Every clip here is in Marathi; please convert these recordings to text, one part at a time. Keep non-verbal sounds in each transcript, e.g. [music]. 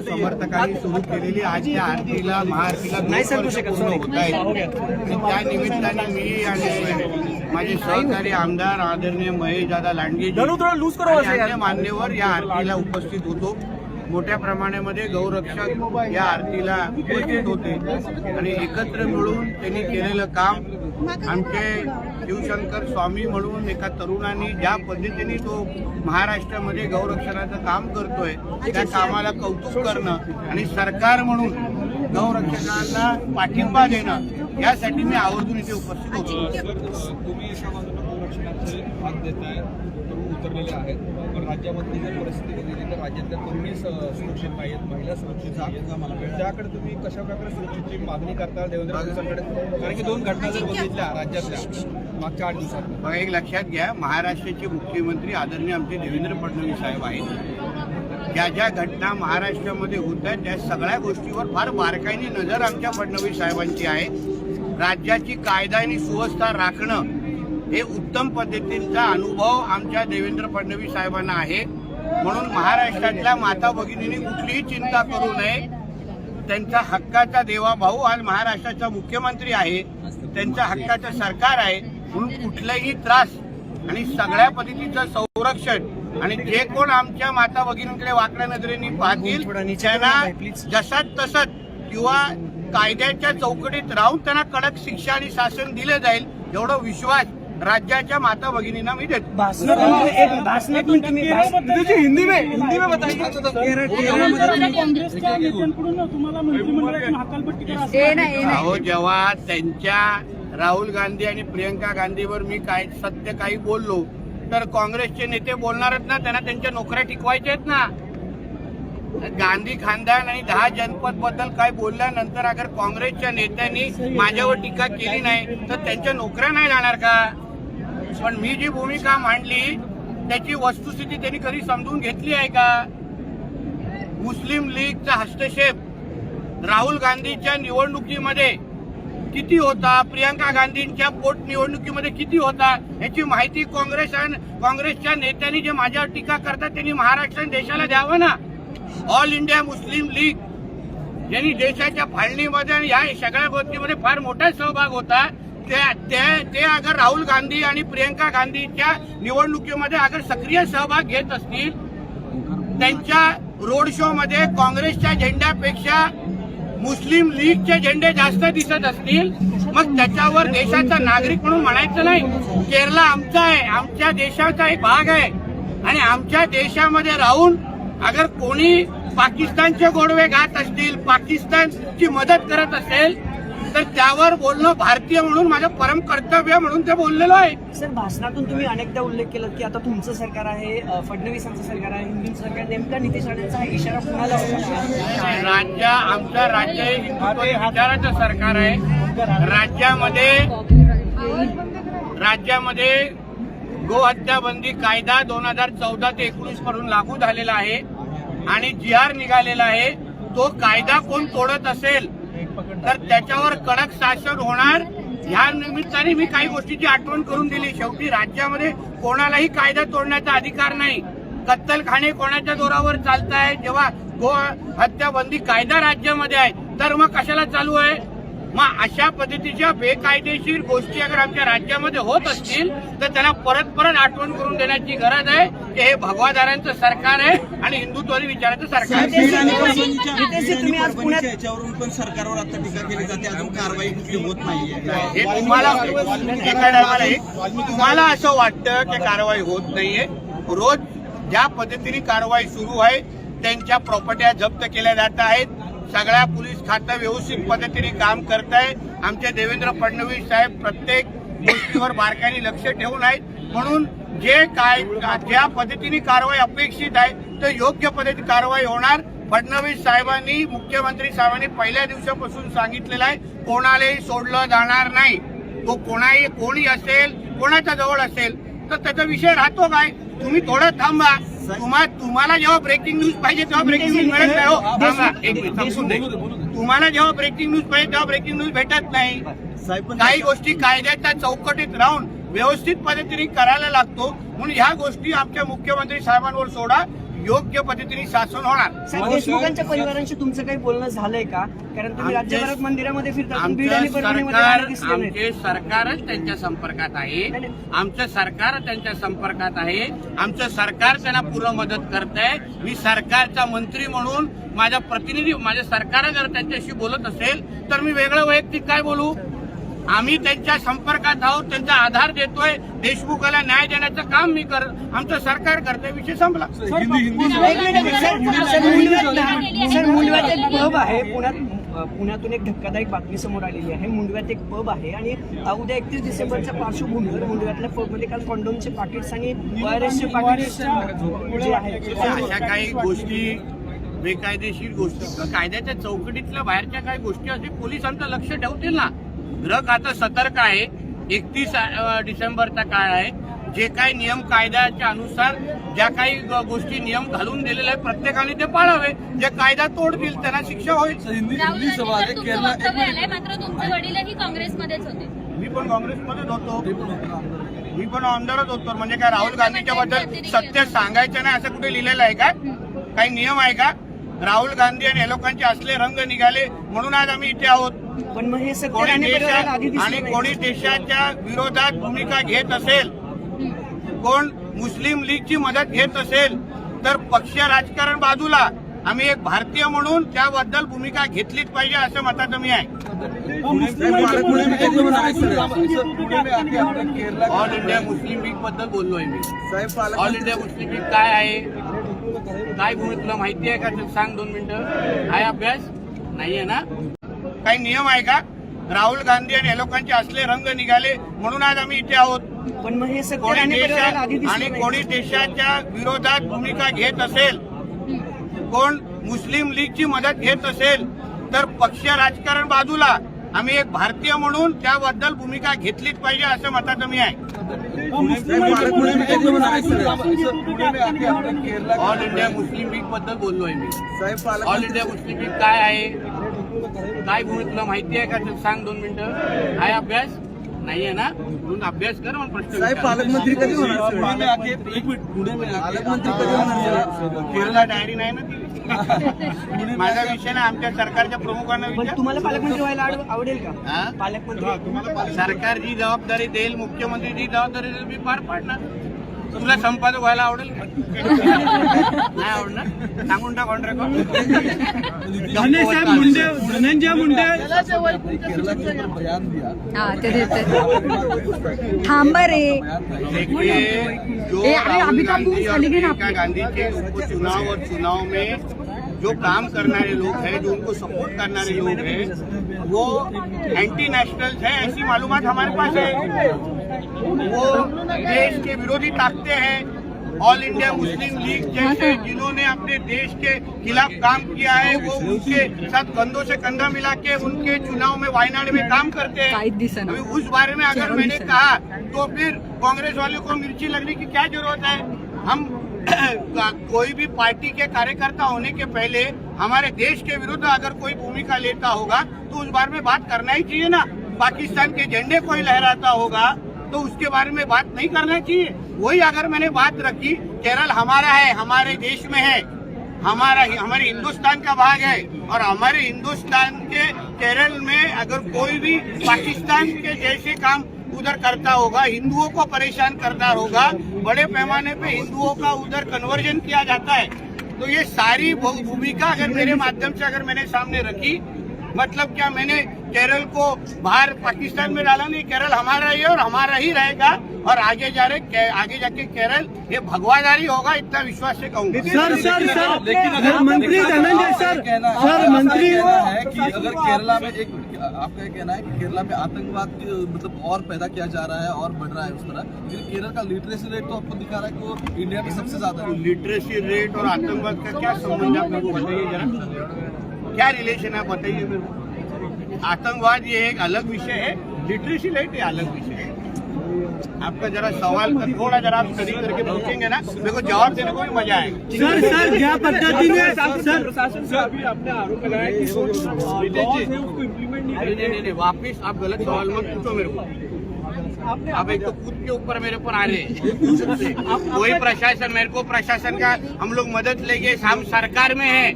समर्थकांनी सुरू केलेली आजच्या आरतीला महाआरतीला होत आणि त्या निमित्ताने मी आणि माझे सहकारी आमदार आदरणीय महेश दादा लांडगे मान्यवर या आरतीला उपस्थित होतो. मोठ्या प्रमाणामध्ये गौरक्षक या आरतीला उपस्थित होते आणि एकत्र मिळून त्यांनी केलेलं काम. आमचे शिवशंकर स्वामी म्हणून एका तरुणांनी ज्या पद्धतीने तो महाराष्ट्रामध्ये गौरक्षणाचं काम करतोय त्या कामाला कौतुक करणं आणि सरकार म्हणून गौरक्षकांना पाठिंबा देणं यासाठी मी आवर्जून इथे उपस्थित होतो. तुम्ही एका बाजूला गौरक्षणाचे भाग देताय उतरलेले आहेत. राज्यामधली जर परिस्थिती बघितली तर राज्यातल्या तरुणी सुरक्षित नाही आहेत महिला सुरक्षित आहेत त्याकडे तुम्ही कशा प्रकारे सुरक्षेची मागणी करता देवेंद्र फडणवीसांकडे? कारण की दोन घटना जर बघितल्या राज्यातल्या मागच्या आठ दिवसात. बघा एक लक्षात घ्या महाराष्ट्राचे मुख्यमंत्री आदरणीय आमचे देवेंद्र फडणवीस साहेब आहेत. ज्या ज्या घटना महाराष्ट्रामध्ये होत आहेत त्या सगळ्या गोष्टीवर फार बारकाईने नजर आमच्या फडणवीस साहेबांची आहे. राज्याची कायदा आणि सुव्यवस्था राखणं हे उत्तम पद्धतीचा अनुभव आमच्या देवेंद्र फडणवीस साहेबांना आहे. म्हणून महाराष्ट्रातल्या माता भगिनींनी कुठलीही चिंता करू नये. त्यांचा हक्काचा देवा भाऊ आज महाराष्ट्राचा मुख्यमंत्री आहे. त्यांच्या हक्काचं सरकार आहे. म्हणून कुठलाही त्रास आणि सगळ्या पद्धतीचं संरक्षण आणि जे कोण आमच्या माता भगिनींकडे वाकड्या नजरेने पाहतील त्यांना जसाच तसंच किंवा कायद्याच्या चौकटीत राहून त्यांना कडक शिक्षा आणि शासन दिले जाईल एवढा विश्वास राज्याच्या माता भगिनींना मी देतो हिंदी में हिंदी में अहो जेव्हा त्यांच्या राहुल गांधी आणि प्रियंका गांधीवर मी काय सत्य काही बोललो तर काँग्रेसचे नेते बोलणारच ना त्यांना त्यांच्या नोकऱ्या टिकवायच्या आहेत ना गांधी खानदान आणि दहा जनपदबद्दल काय बोलल्यानंतर अगर काँग्रेसच्या नेत्यांनी माझ्यावर टीका केली नाही तर त्यांच्या नोकऱ्या नाही जाणार का पण मी जी भूमिका मांडली त्याची वस्तुस्थिती त्यांनी कधी समजून घेतली आहे का? मुस्लिम लीगचा हस्तक्षेप राहुल गांधीच्या निवडणुकीमध्ये किती होता? प्रियंका गांधींच्या पोटनिवडणुकीमध्ये किती होता? याची माहिती काँग्रेस आणि काँग्रेसच्या नेत्यांनी जे माझ्यावर टीका करतात त्यांनी महाराष्ट्र देशाला द्यावं ना? ऑल इंडिया मुस्लिम लीग यांनी देशाच्या फाळणीमध्ये आणि या सगळ्या गोष्टीमध्ये फार मोठा सहभाग होता. ते ते- ते अगर राहुल गांधी आणि प्रियंका गांधीच्या निवडणुकीमध्ये अगर सक्रिय सहभाग घेत असतील त्यांच्या रोड शो मध्ये काँग्रेसच्या झेंड्यापेक्षा मुस्लिम लीगचे झेंडे जास्त दिसत असतील मग त्याच्यावर देशाचा नागरिक म्हणून म्हणायचं नाही. केरला आमचा आहे आमच्या देशाचा एक भाग आहे. आणि आमच्या देशामध्ये राहून अगर कोणी पाकिस्तानचे गोडवे घात असतील पाकिस्तानची मदत करत असेल तर त्यावर बोलणं भारतीय म्हणून माझं परम कर्तव्य म्हणून ते बोललेलो आहे. सर भाषणातून तुम्ही अनेकदा उल्लेख केला की आता तुमचं सरकार आहे अ, फडणवीसांचं सरकार आहे हिंदूंचं सरकार नेमका नितेश राणेंचा हा इशारा कुणाला होता राज्य आमचं राज्य हे विचाराचं सरकार आहे. राज्यामध्ये राज्यामध्ये गोहत्या बंदी कायदा दोन हजार चौदा ते एकोणीसपासून लागू झालेला आहे. आणि जी आर निघालेला आहे तो कायदा कोण तोडत असेल तर त्याच्यावर कडक शासन होणार. ह्या निमित्ताने मी काही गोष्टीची आठवण करून दिली. शेवटी राज्यामध्ये कोणालाही कायदा तोडण्याचा अधिकार नाही. कत्तलखाने कोणाच्या जोरावर चालत आहे जेव्हा गो हत्या बंदी कायदा राज्यामध्ये आहे तर मग कशाला चालू आहे? मग अशा पद्धतीच्या बेकायदेशीर गोष्टी अगर आमच्या राज्यामध्ये होत असतील तर त्यांना परत परत आठवण करून देण्याची गरज आहे. की हे भगवादारांचं सरकार आहे आणि हिंदुत्वादी विचाराचं सरकार आहे. नितेशजी, तुम्ही आज पुण्यात याच्यावरून पण सरकारवर आता टीका केली जाते. अजून कारवाई कुठली होत नाहीये. हे तुम्हाला एका टायमाला एक तुम्हाला असं वाटतं की कारवाई होत नाहीये. रोज ज्या पद्धतीने कारवाई सुरू आहे त्यांच्या प्रॉपर्ट्या जप्त केल्या जात आहेत. सगळ्या पोलीस खातं व्यवस्थित पद्धतीने काम करत आहे आमचे देवेंद्र फडणवीस साहेब प्रत्येक गोष्टीवर बारकाईने लक्ष ठेवून आहेत. म्हणून जे काय ज्या पद्धतीने कारवाई अपेक्षित आहे तर योग्य पद्धती कारवाई होणार. फडणवीस साहेबांनी मुख्यमंत्री साहेबांनी पहिल्या दिवसापासून सांगितलेलं आहे कोणालाही सोडलं जाणार नाही. तो कोणाही कोणी असेल कोणाच्या जवळ असेल तर त्याचा विषय राहतो काय? तुम्ही थोडं थांबा. तुम्हा तुम्हाला जेव्हा ब्रेकिंग न्यूज पाहिजे तेव्हा ब्रेकिंग न्यूज मिळत नाही हो. थांबा एक मिनिट संपून दे. तुम्हाला जेव्हा ब्रेकिंग न्यूज पाहिजे तेव्हा ब्रेकिंग न्यूज भेटत नाही. काही गोष्टी कायद्याच्या चौकटीत राहून व्यवस्थित पद्धतीने करायला लागतो. म्हणून ह्या गोष्टी आमच्या मुख्यमंत्री साहेबांवर सोडा. योग्य पद्धतीने शासन होणार. देशमुखांच्या परिवारांशी तुमचं काही बोलणं झालंय का? कारण तुम्ही आमचे- राज्यभरात मंदिरामध्ये फिरता आमचं सरकारच त्यांच्या संपर्कात आहे. आमचं सरकार त्यांच्या संपर्कात आहे. आमचं सरकार त्यांना पूर्ण मदत करत आहे मी सरकारचा मंत्री म्हणून माझा प्रतिनिधी माझ्या सरकार जर त्यांच्याशी बोलत असेल तर मी वेगळं वैयक्तिक काय बोलू? आम्ही त्यांच्या संपर्कात आहोत त्यांचा आधार देतोय. देशमुखाला न्याय देण्याचं काम मी कर आमचं सरकार करतोय विषय संपला. सर, मुंडव्यात एक पब आहे पुण्यात पुण्यातून एक धक्कादायक बातमी समोर आलेली आहे. मुंडव्यात एक पब आहे आणि उद्या एकतीस डिसेंबरच्या पार्श्वभूमीवर मुंडव्यातल्या पबमध्ये काल कॉन्डोमचे पाकिट्स आणि वायरसचे पाकिट्स अशा काही गोष्टी बेकायदेशीर गोष्टी. कायद्याच्या चौकटीतल्या बाहेरच्या काही गोष्टी असे पोलिसांचं लक्ष ठेवतील ना. ग्रह आता सतर्क आहे. एकतीस डिसेंबरचा काळ आहे. जे काही नियम कायद्याच्या अनुसार ज्या काही गोष्टी नियम घालून दिलेले आहे प्रत्येकाने ते पाळावे. जे कायदा तोडतील त्यांना शिक्षा होईल. तुमचं वक्तव्य आलंय मात्र तुमचे वडीलही काँग्रेसमध्येच होते. मी पण काँग्रेसमध्येच होतो. मी पण आमदारच होतो. म्हणजे काय राहुल गांधीच्या बद्दल सत्य सांगायचं नाही असं कुठे लिहिलेलं आहे का? काही नियम आहे का? राहुल गांधी आणि या लोकांचे असले रंग निघाले म्हणून आज आम्ही इथे आहोत. पण मग हे आणि कोणी. देशाच्या विरोधात भूमिका घेत असेल कोण मुस्लिम लीगची मदत घेत असेल तर पक्ष राजकारण बाजूला आम्ही एक भारतीय म्हणून त्याबद्दल भूमिका घेतलीच पाहिजे असं मताचं मी आहे. ऑल इंडिया मुस्लिम लीगबद्दल बोललोय मी. ऑल इंडिया मुस्लिम लीग काय आहे? काय भूमिका तुला माहिती आहे का? सांग दोन मिनिटं. आहे अभ्यास. नाहीये ना? काही नियम आहे का? राहुल गांधी आणि या लोकांचे असले रंग निघाले म्हणून आज आम्ही इथे आहोत. पण मग हे कोणी आणि देशात. कोणी देशाच्या विरोधात भूमिका घेत असेल कोण मुस्लिम लीगची मदत घेत असेल तर पक्ष राजकारण बाजूला. आम्ही एक भारतीय म्हणून त्याबद्दल भूमिका घेतलीच पाहिजे असं मताचं मी आहे. है ऑल इंडिया मुस्लिम लीगबद्दल बोललोय मी. ऑल इंडिया मुस्लिम लीग काय आहे? काय भूमिका तुला माहिती आहे का? सांग दोन मिनिटं. आहे अभ्यास? नाहीये ना? म्हणून अभ्यास कर मग प्रश्न. पालकमंत्री कधी होणार? पालकमंत्री कधी होणार? केरला डायरी नाही ना ती? माझा विषय ना आमच्या सरकारच्या प्रमुखांना पण विचार. तुम्हाला पालकमंत्री व्हायला आड- आवडेल का? हा? पालकमंत्री? सरकार जी जबाबदारी देईल मुख्यमंत्री जी जबाबदारी देईल मी पार पाडणार. तुला संपादक व्हायला आवडेल? नाही आवडणार. सांगून टाक ऑन रेकॉर्ड धनंजय मुंडे बयान दिया हा ते देते थांबा रे. देखिए जो ए, अरे, प्रियंका गांधी के उपचुनाव और चुनाव में जो काम करनारे लोग हैं जो उनको सपोर्ट करनारे लोग हैं वो एंटी नेशनल्स हैं ऐसी मालूमात हमारे पास है। वो देश के विरोधी ताकते हैं। ऑल इंडिया मुस्लिम लीग जैसे जिन्होंने अपने देश के खिलाफ काम किया है वो उनके साथ कंधों से कंधा मिला के उनके चुनाव में वायनाड में काम करते हैं. अभी उस बारे में अगर मैंने कहा तो फिर कांग्रेस वालों को मिर्ची लगने की क्या ज़रूरत है? हम [clears throat] कोई भी पार्टी के कार्यकर्ता होने के पहले हमारे देश के विरुद्ध अगर कोई भूमिका लेता होगा तो उस बारे में बात करना ही चाहिए ना। पाकिस्तान के झंडे कोई लहराता होगा। तो उसके बारे में बात नहीं करना चाहिए। वही अगर मैंने बात रखी, केरल हमारा है, हमारे देश में है, हमारा हमारे हिंदुस्तान का भाग है, और हमारे हिंदुस्तान के केरल में अगर कोई भी पाकिस्तान के जैसे काम उधर करता होगा, हिंदुओं को परेशान करता होगा, बड़े पैमाने पे हिंदुओं का उधर कन्वर्जन किया जाता है तो ये सारी भूमिका अगर मेरे माध्यम से अगर मैंने सामने रखी मतलब क्या मैंने केरल को बाहर पाकिस्तान में डाला नहीं केरल हमारा ही है और हमारा ही रहेगा और आगे जा रहे के- आगे जाके केरल ये भगवादारी होगा इतना विश्वास से कहूँगा। सर सर सर लेकिन मंत्री धनंजय सर सर मंत्री है कि अगर केरला में एक आपका ये कहना है कि केरला में आतंकवाद की मतलब और पैदा किया जा रहा है और बढ़ रहा है उस तरह। लेकिन केरल का लिटरेसी रेट तो आपको दिखा रहा है कि वो इंडिया में सबसे ज़्यादा लिटरेसी रेट और आतंकवाद का क्या संबंध है आप बताइए जरा। क्या रिलेशन है बताइए मेरे को। आतंकवाद ये एक अलग विषय है लिटरेसी रेट ये अलग विषय है। आपका जरा सवाल का थोड़ा जरा आप स्टडी करके पूछेंगे ना मेरे को जवाब देने को भी मज़ा आएगा। सर सर ज्या पद्धतीने सर। प्रशासन से अभी आपने आरोप लगाया कि उसको इम्प्लीमेंट नहीं नहीं नहीं वापिस आप गलत सवाल मत पूछो मेरे को। आप एक तो खुद के ऊपर मेरे पर आ रहे हैं कोई प्रशासन मेरे को प्रशासन का हम लोग मदद लेंगे हम सरकार में है।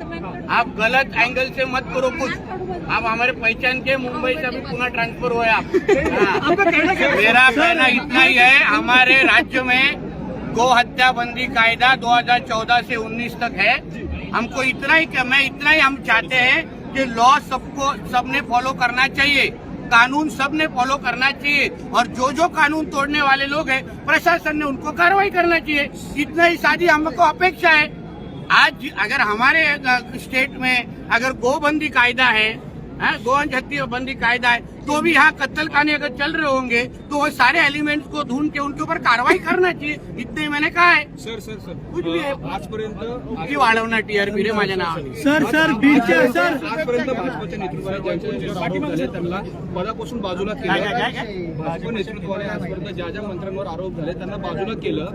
आप गलत एंगल से मत करो कुछ। आप हमारे पहचान के मुंबई से अभी पुनः ट्रांसफ़र हुए आप। हाँ। मेरा कहना इतना ही है हमारे राज्य में गो हत्या बंदी कायदा 2014 से 19 तक है। हमको इतना ही मैं इतना ही हम चाहते हैं कि लॉ सबको सबने फॉलो करना चाहिए। कानून सबने फॉलो करना चाहिए। और जो जो कानून तोड़ने वाले लोग हैं प्रशासन ने उनको कार्रवाई करना चाहिए। इतना ही शादी हमको अपेक्षा है। आज अगर हमारे स्टेट में अगर गोबंदी कायदा है गोवंश हत्या बंदी कायदा है तो भी यहाँ कत्ल खाने अगर चल रहे होंगे तो वो सारे एलिमेंट्स को ढूंढ के उनके ऊपर कार्रवाई करना चाहिए। इतने ही मैंने कहा है। Sir sir sir. कुछ भी आहे. अ, आजपर्यंत किती वाढवणार टीआरपी रे माझ्या नावाने सर सर बीडच्या सर. आजपर्यंत भाजपच्या नेतृत्वाने त्यांना पदापासून बाजूला केलं? भाजप नेतृत्वाने आजपर्यंत ज्या ज्या मंत्र्यांवर आरोप झाले त्यांना बाजूला केलं.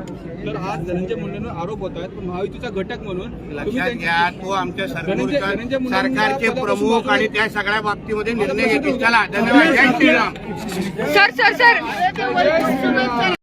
तर आज धनंजय मुंडेंवर आरोप होत आहेत. पण महायुतीचा घटक म्हणून लक्षात घ्या तो आमच्या धनंजय- सरकारचा प्रमुख आणि त्या सगळ्या बाबतीमध्ये निर्णय घेतील. चला धन्यवाद सर सर सर